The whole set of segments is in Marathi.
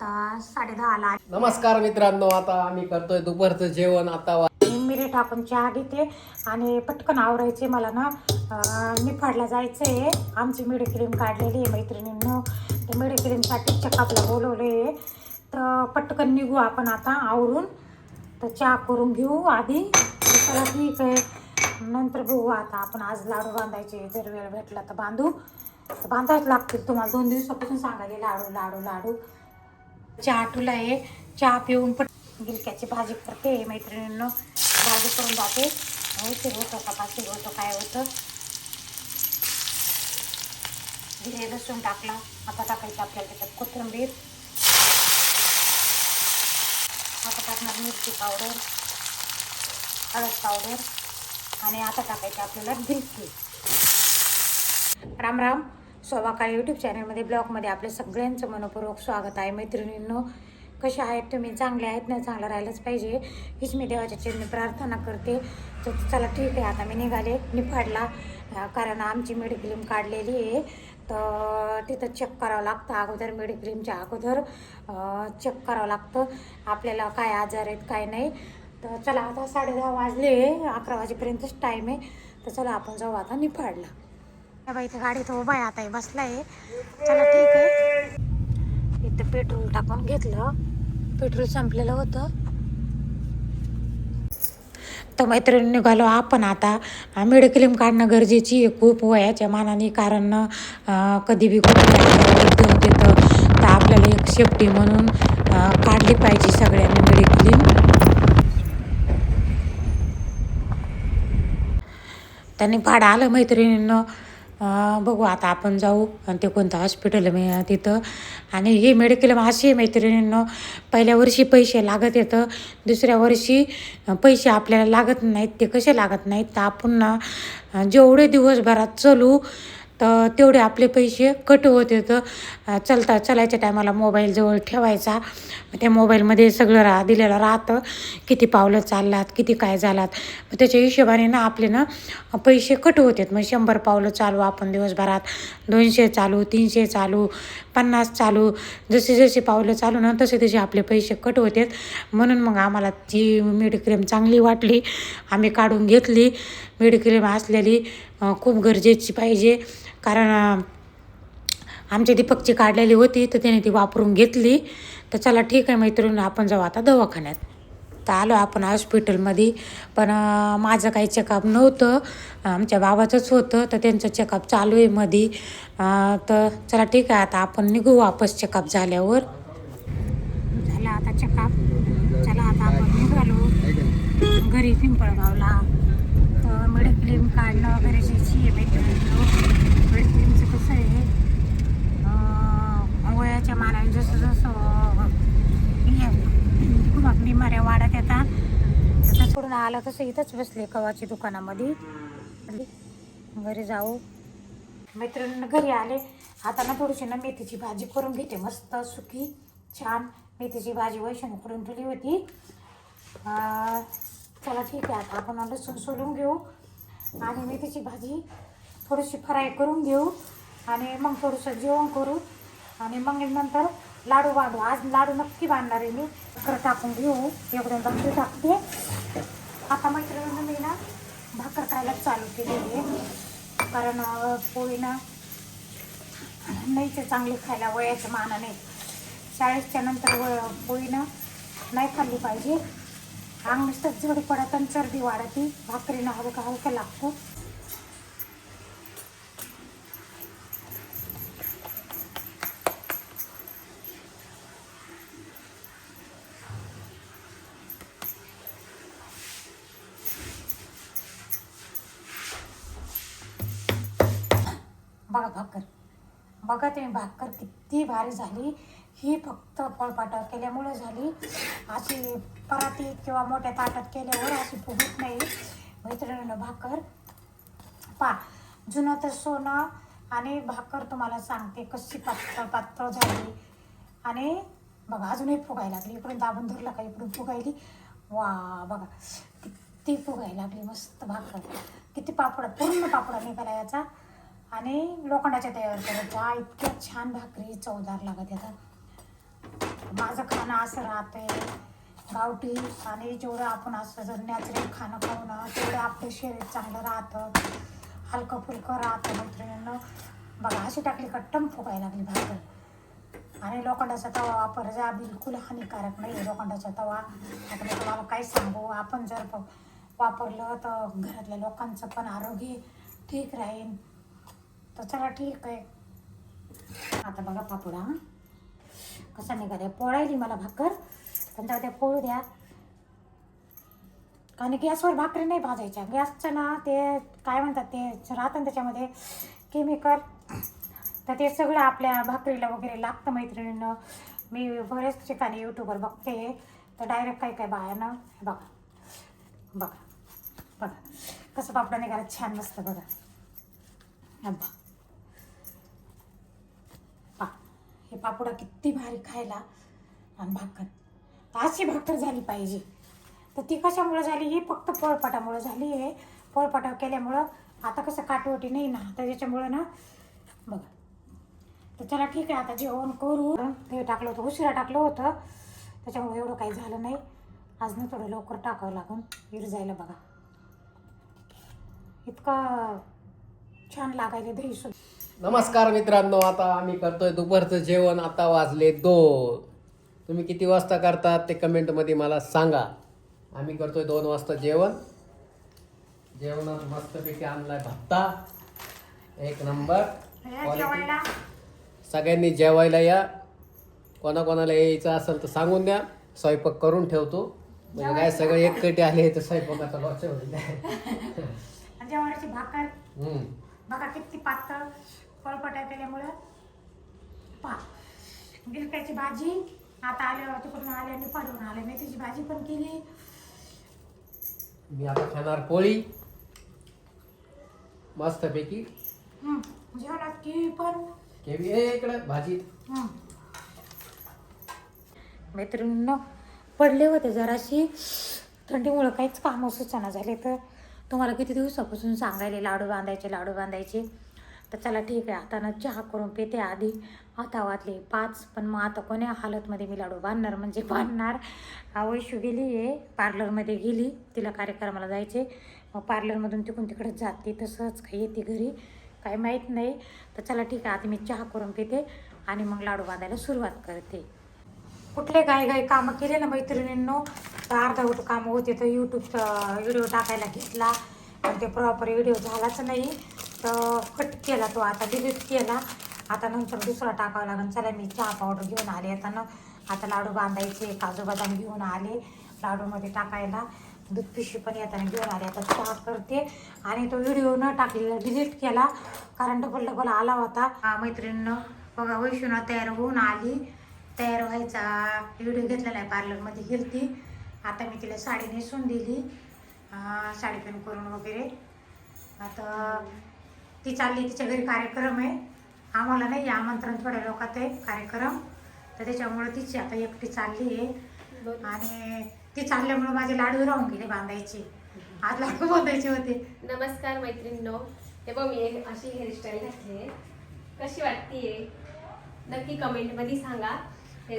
आता साडे दहाला नमस्कार मित्रांनो आता आम्ही करतोय दुपारचं जेवण. आता वा- मिरी टाकून चहा घेते आणि पटकन आवरायचे मला ना निफाडला जायचं आहे आमची मिडी क्रीम काढलेली आहे मैत्रिणींनो. ते मिडी क्रीमसाठी चकापला बोलवले आहे तर पटकन निघू आपण आता आवरून. तर चहा करून घेऊ आधी. चला ठीक आहे. नंतर बघू आता आपण आज लाडू बांधायचे. जर वेळ भेटला तर बांधू. तर बांधायच लागतील तुम्हाला. दोन दिवसापासून सांगायला लाडू लाडू लाडू. चहा ठुला आहे. चहा पिऊन पण गिलक्याची भाजी करते मैत्रिणींना. भाजी करून जाते. हो, उशीर होतो का पाशीर होतो काय होतं? जिरे लसूण टाकला. आता टाकायचं आपल्याला त्याच्यात कोथिंबीर. आता टाकणार मिरची पावडर हळद पावडर. आणि आता टाकायची आपल्याला गिलकी. राम राम. सोबाकाळ यूट्यूब चॅनलमध्ये ब्लॉगमध्ये आपल्या सगळ्यांचं मनपूर्वक स्वागत आहे. मैत्रिणींनो कसे आहेत तुम्ही? चांगले आहेत ना? चांगलं राहिलंच पाहिजे. हीच मी देवाच्या चरणी प्रार्थना करते. तर चला ठीक आहे आता मी निघाले निफाडला. कारण आमची मेडिक्लेम काढलेली आहे. तर तिथं चेक करावं लागतं. अगोदर मेडिक्लेमच्या अगोदर चेक करावं लागतं. आपल्याला काय आजार आहेत काय नाही. तर चला आता साडे दहा वाजले. अकरा वाजेपर्यंतच टाईम आहे. तर चला आपण जाऊ आता निफाडला. बाई इथं गाडीत उभा आहे आता हे बसलाय. चला ठीक आहे. इथं पेट्रोल टाकून घेतलं. पेट्रोल संपलेलं होतं. तर मैत्रिणी निघालो आपण आता. मेडिक्लेम काढणं गरजेची आहे खूप वयाच्या मानाने कारण कधी बी कुठे देऊन देतं तर आपल्याला एक सेफ्टी म्हणून काढली पाहिजे सगळ्यांनी मेडिक्लेम. त्यांनी भाडं आलं मैत्रिणींना. बघू आता आपण जाऊ आणि ते कोणतं हॉस्पिटल मी तिथं. आणि ही मेडिकल अशी आहे मैत्रिणींनं पहिल्या वर्षी पैसे लागत येतं दुसऱ्या वर्षी पैसे आपल्याला लागत नाहीत ते कसे लागत नाहीत? तर आपण ना जेवढे दिवसभरात चलू तर तेवढे आपले पैसे कट होत येतं चलता चलायच्या टायमाला मोबाईल जवळ ठेवायचा. मग त्या मोबाईलमध्ये सगळं राह दिलेलं राहतं. किती पावलं चाललात किती काय झालात. मग त्याच्या हिशोबाने ना आपले ना पैसे कट होतात. मग शंभर पावलं चालू आपण दिवसभरात. दोनशे चालू तीनशे चालू. पन्नास चालू जसे जसे पावलं चालू ना तसे तसे आपले पैसे कट होतात म्हणून मग आम्हाला ती मेडिक्लेम चांगली वाटली. आम्ही काढून घेतली. मेडिक्लेम असलेली खूप गरजेची पाहिजे. कारण आमची आमच्या दीपकची काढलेली होती तर त्याने ती वापरून घेतली. तर चला ठीक आहे मैत्रीण आपण जाऊ आता दवाखान्यात. तर आलो आपण हॉस्पिटलमध्ये पण माझं काही चेकअप नव्हतं. आमच्या बाबाचंच होतं तर त्यांचं चेकअप चालू आहे मध्ये तर चला ठीक आहे आता आपण निघू वापस चेकअप झाल्यावर. झालं आता चेकअप चला आता आपण निघालो. घरी पिंपळगावला. तर मेडिक्लेम काढणं गरजेची आहे मेडिक्लेमचं कसं आहे? वयाच्या मानाने जसं जसं हे खूप बिमाऱ्या वाढत येतात तसं आला आलं तसं इथंच बसले कवाची दुकानामध्ये. घरी जाऊ. मैत्रिणींना घरी आले. आता ना थोडीशी ना मेथीची भाजी करून घेते. मस्त सुकी छान मेथीची भाजी वैशाने करून ठेवली होती. चला ठीक आहे आता आपण लसूण सोलून घेऊ. आणि मेथीची भाजी थोडीशी फ्राय करून घेऊ. आणि मग थोडंसं जेवण करू. आणि मग नंतर लाडू बांधू. आज लाडू नक्की बांधणार आहे मी. टाकून घेऊ. एवढं टाकते. आता मैत्रिणींना मी ना भाकर खायला चालू केलेली आहे. कारण पोळी ना नाहीचे चांगली खायला वयाच्या मानाने शाळेच्या नंतर व पोळी ना नाही खाल्ली पाहिजे. अंग नुसतं जड पडत आणि चरबी वाढती भाकरीनं हलका हलका लागतो. बघा भाकर बघा तुम्ही भाकर किती भारी झाली. ही फक्त फळपाटावर केल्यामुळे झाली. अशी परातीत किंवा मोठ्या ताटात केल्यावर अशी फुगत नाही. मैत्रिणीनं भाकर पा जुनं तर सोनं आणि भाकर तुम्हाला सांगते कशी पातळ पातळ झाली. आणि बघा अजूनही फुगायला लागली. इकडून दाबून धरलं का? इकडून फुगायली. वा बघा किती फुगायला लागली मस्त भाकर किती पापड पूर्ण पापड निघाला याचा. आणि लोखंडाच्या तयार करत जा इतक्या छान भाकरी चवदार लागत येतात माझं खाणं असं राहते गावठी आणि जेवढं आपण असं जर नॅचरल खाणं खाऊ ना तेवढं आपलं शरीर चांगलं राहतं. हलकं फुलकं राहतं मैत्रिणींना. बघा अशी टाकली का टम फुगायला लागली भाकर. आणि लोखंडाचा तवा वापर जा बिलकुल हानिकारक नाही आहे लोखंडाचा तवा. आता मी तुम्हाला काय सांगू आपण जर प- वापरलं तर घरातल्या लोकांचं पण आरोग्य ठीक राहील तर चला ठीक आहे. आता बघा पापुडा. कसा निघाला पोळायली मला भाकर. पण जाऊ द्या पोळू द्या. कारण गॅसवर भाकरी नाही भाजायच्या. गॅसचं ना ते काय म्हणतात ते राहतं त्याच्यामध्ये केमिकल तर ते सगळं आपल्या भाकरीला वगैरे लागतं मैत्रिणीनं. मी बरेच ठिकाणी यूट्यूबवर बघते. तर डायरेक्ट काय काय बायानं हे बघा. बघा. बघा. कसं पापडा निघाला? छान मस्त बघा अब्बा पा हे पापुडा किती भारी खायला आणि भाकर. तर अशी भाकर झाली पाहिजे. तर ती कशामुळं झाली? ही फक्त पोळपाटामुळे झाली आहे. पोळपाटा केल्यामुळं आता कसं काटवटी नाही ना तर त्याच्यामुळं ना बघा. तर चला ठीक आहे आता जेवण करू. हे टाकलं होतं उशिरा टाकलं होतं. त्याच्यामुळे एवढं काही झालं नाही. आज ना थोडं लवकर टाकावं लागून जायला बघा. इतकं छान लागायला दही नमस्कार मित्रांनो आता आम्ही करतोय दुपारचं जेवण. आता वाजले दोन. तुम्ही किती वाजता करतात ते कमेंटमध्ये मला सांगा. आम्ही करतोय दोन वाजता जेवण. जेवणात मस्तपैकी आणलाय भत्ता. एक नंबर. जेवायला. सगळ्यांनी जेवायला या. कोणाकोणाला यायचं असेल तर सांगून द्या. स्वयंपाक करून ठेवतो. म्हणजे काय सगळे एककटी आले तर स्वयंपाकाचा लक्ष होईल. जेवणाची भाकर. हम्म. बघा किती पातळ पळपट्या केल्यामुळं पा गिलक्याची भाजी आता आल्यावर तिकडून आल्याने पाडून आले. मेथीची भाजी पण केली. मी आता खाणार पोळी. मस्तपैकी. हं, जेवणात केळी पण. केवी ए इकडे भाजी. हं. मैत्रिणींनो पडले होते जराशी. थंडीमुळं काहीच कामं सुचना झाले तर. तुम्हाला किती दिवसापासून सांगायले लाडू बांधायचे लाडू बांधायचे? तर चला ठीक आहे आता ना चहा करून पिते आधी. आता वाजले पाच पण मग आता कोण्या हालतमध्ये मी लाडू बांधणार? म्हणजे बांधणार? आ, वैशू गेली आहे. पार्लरमध्ये गेली तिला कार्यक्रमाला जायचे. मग पार्लरमधून तिकडून तिकडे जाते तसंच काही येते घरी काही माहीत नाही. तर चला ठीक आहे आता मी चहा करून पिते आणि मग लाडू बांधायला सुरुवात करते. कुठले काही काही कामं केले ना मैत्रिणींनो? तर अर्धवट कामं होते तर यूट्यूबचा व्हिडिओ टाकायला घेतला. आणि ते प्रॉपर व्हिडिओ झालाच नाही. तर कट केला तो आता डिलीट केला. आता नंतर दुसरा टाकावा लागेल. चला मी चहा पावडर घेऊन आले. आता ना आता लाडू बांधायचे काजू बदाम घेऊन आले लाडूमध्ये टाकायला. दूध पिशवी पण येताना घेऊन आले. आता चहा करते. आणि तो व्हिडिओ न टाकलेला डिलीट केला. कारण डबल डबल आला होता. मैत्रिणीनं बघा वैष्णव तयार होऊन आली. तयार व्हायचा व्हिडिओ घेतलेला आहे पार्लरमध्ये गिरती आता मी तिला साडी नेसून दिली साडी पिन करून वगैरे. आता ती चालली तिच्या घरी कार्यक्रम आहे. आम्हाला नाही आमंत्रण थोड्या लोकात आहे कार्यक्रम. तर त्याच्यामुळे तिची आता एकटी चालली आहे. आणि ती चालल्यामुळे माझे लाडू राहून गेले बांधायचे. आज लाडू बांधायचे होते. नमस्कार मैत्रिणींनो. हे बघ मी एक अशी हेअरस्टाईल घातली आहे. कशी वाटतीये? नक्की कमेंटमध्ये सांगा.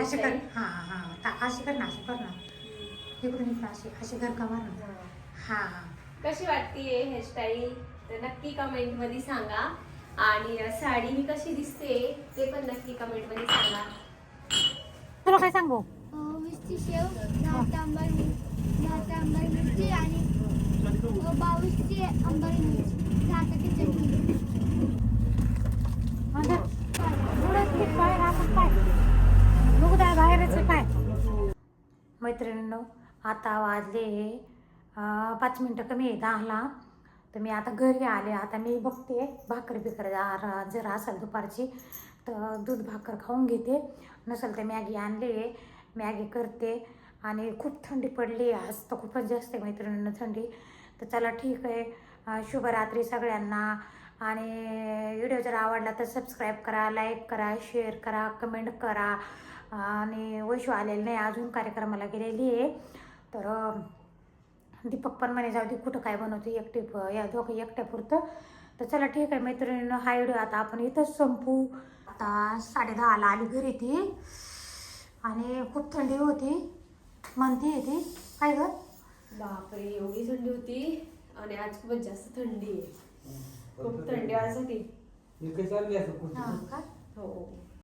असे कर हां हां अशी कर ना अशी कर ना. इकडून इकडून अशी अशी बरं? हां. हां. कशी वाटतीये हेअरस्टाईल तर नक्की कमेंटमध्ये सांगा. आणि साडी मी कशी दिसते ते पण नक्की कमेंटमध्ये सांगा. तुला काय सांगू? वीसची शेव दहा तांबर दहा तांबर मिरची आणि बावीसची अंबरी मिरची दहा टक्के चटणी. मुगदाळ बाहेरच काय? मैत्रिणींनो आता वाजले पाच मिनटं कमी आहे दहाला. तर मी आता घरी आले आता मी बघते भाकर बिकर जर जर असेल दुपारची तर दूध भाकर खाऊन घेते. नसेल तर मॅगी आणले मॅगी करते. आणि खूप थंडी पडली आज तर खूपच जास्त आहे मैत्रिणींना थंडी. तर चला ठीक आहे शुभरात्री सगळ्यांना. आणि व्हिडिओ जर आवडला तर सबस्क्राईब करा लाईक करा शेअर करा कमेंट करा. आणि वैशू आलेलं नाही अजून कार्यक्रमाला गेलेली आहे. तर दीपक पण म्हणे जाऊ दे कुठं काय बनवते एकटे या दोघं एकट्या पुरतं. तर चला ठीक आहे मैत्रिणीनं हा व्हिडिओ आता आपण इथंच संपू. आता साडे दहाला आली घरी ती. आणि खूप थंडी होती. म्हणती ती. काय ग? बापरे एवढी थंडी होती. आणि आज खूप जास्त थंडी आहे. खूप थंडी आज होती हो.